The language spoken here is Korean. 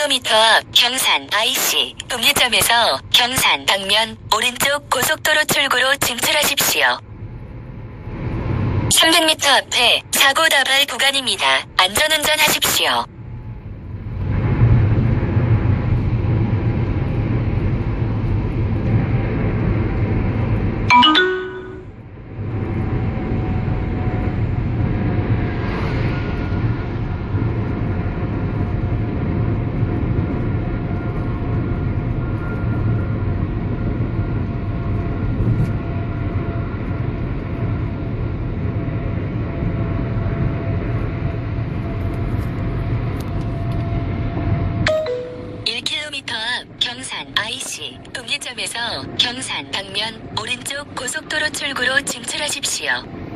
1km 앞 경산 IC 음리점에서 경산 방면 오른쪽 고속도로 출구로 진출하십시오. 300m 앞에 사고 다발 구간입니다. 안전운전 하십시오. 경산 IC 음리점에서 경산 방면 오른쪽 고속도로 출구로 진출하십시오.